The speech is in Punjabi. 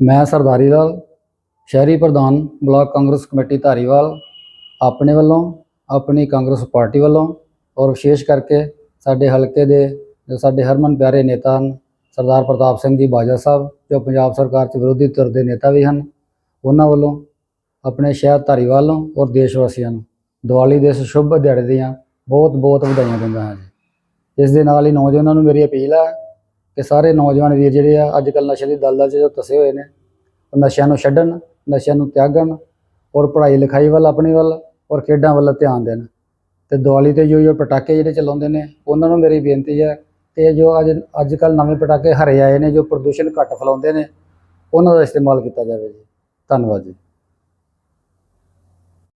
ਮੈਂ ਸਰਦਾਰੀ ਲਾਲ, ਸ਼ਹਿਰੀ ਪ੍ਰਧਾਨ ਬਲਾਕ ਕਾਂਗਰਸ ਕਮੇਟੀ ਧਾਰੀਵਾਲ, ਆਪਣੇ ਵੱਲੋਂ, ਆਪਣੀ ਕਾਂਗਰਸ ਪਾਰਟੀ ਵੱਲੋਂ ਔਰ ਵਿਸ਼ੇਸ਼ ਕਰਕੇ ਸਾਡੇ ਹਲਕੇ ਦੇ ਜੋ ਸਾਡੇ ਹਰਮਨ ਪਿਆਰੇ ਨੇਤਾ ਹਨ, ਸਰਦਾਰ ਪ੍ਰਤਾਪ ਸਿੰਘ ਜੀ ਬਾਜਵਾ ਸਾਹਿਬ, ਜੋ ਪੰਜਾਬ ਸਰਕਾਰ 'ਚ ਵਿਰੋਧੀ ਧਿਰ ਦੇ ਨੇਤਾ ਵੀ ਹਨ, ਉਹਨਾਂ ਵੱਲੋਂ ਆਪਣੇ ਸ਼ਹਿਰ ਧਾਰੀਵਾਲ ਨੂੰ ਔਰ ਦੇਸ਼ ਵਾਸੀਆਂ ਨੂੰ ਦੀਵਾਲੀ ਦੇ ਇਸ ਸ਼ੁਭ ਦਿਹਾੜੇ ਦੀਆਂ ਬਹੁਤ ਬਹੁਤ ਵਧਾਈਆਂ ਦਿੰਦਾ ਹਾਂ ਜੀ। ਇਸ ਦੇ ਨਾਲ ਹੀ ਨੌਜਵਾਨਾਂ ਨੂੰ ਮੇਰੀ ਅਪੀਲ ਹੈ ਕਿ ਸਾਰੇ ਨੌਜਵਾਨ ਵੀਰ ਜਿਹੜੇ ਆ ਅੱਜ ਕੱਲ੍ਹ ਨਸ਼ੇ ਦੀ ਦਲਦਲ 'ਚ ਜੋ ਤਸੇ ਹੋਏ ਨੇ, ਉਹ ਨਸ਼ਿਆਂ ਨੂੰ ਛੱਡਣ, ਨਸ਼ਿਆਂ ਨੂੰ ਤਿਆਗਣ ਔਰ ਪੜ੍ਹਾਈ ਲਿਖਾਈ ਵੱਲ, ਆਪਣੀ ਵੱਲ ਔਰ ਖੇਡਾਂ ਵੱਲ ਧਿਆਨ ਦੇਣ। ਤੇ ਦੀਵਾਲੀ ਤੇ ਜੋ ਜੋ ਪਟਾਕੇ ਜਿਹੜੇ ਚਲਾਉਂਦੇ ਨੇ, ਉਹਨਾਂ ਨੂੰ ਮੇਰੀ ਬੇਨਤੀ ਹੈ ਕਿ ਜੋ ਅੱਜ ਅੱਜ ਕੱਲ੍ਹ ਨਵੇਂ ਪਟਾਕੇ ਹਰੇ ਆਏ ਨੇ, ਜੋ ਪ੍ਰਦੂਸ਼ਣ ਘੱਟ ਫੈਲਾਉਂਦੇ ਨੇ, ਉਹਨਾਂ ਦਾ ਇਸਤੇਮਾਲ ਕੀਤਾ ਜਾਵੇ ਜੀ। ਧੰਨਵਾਦ ਜੀ।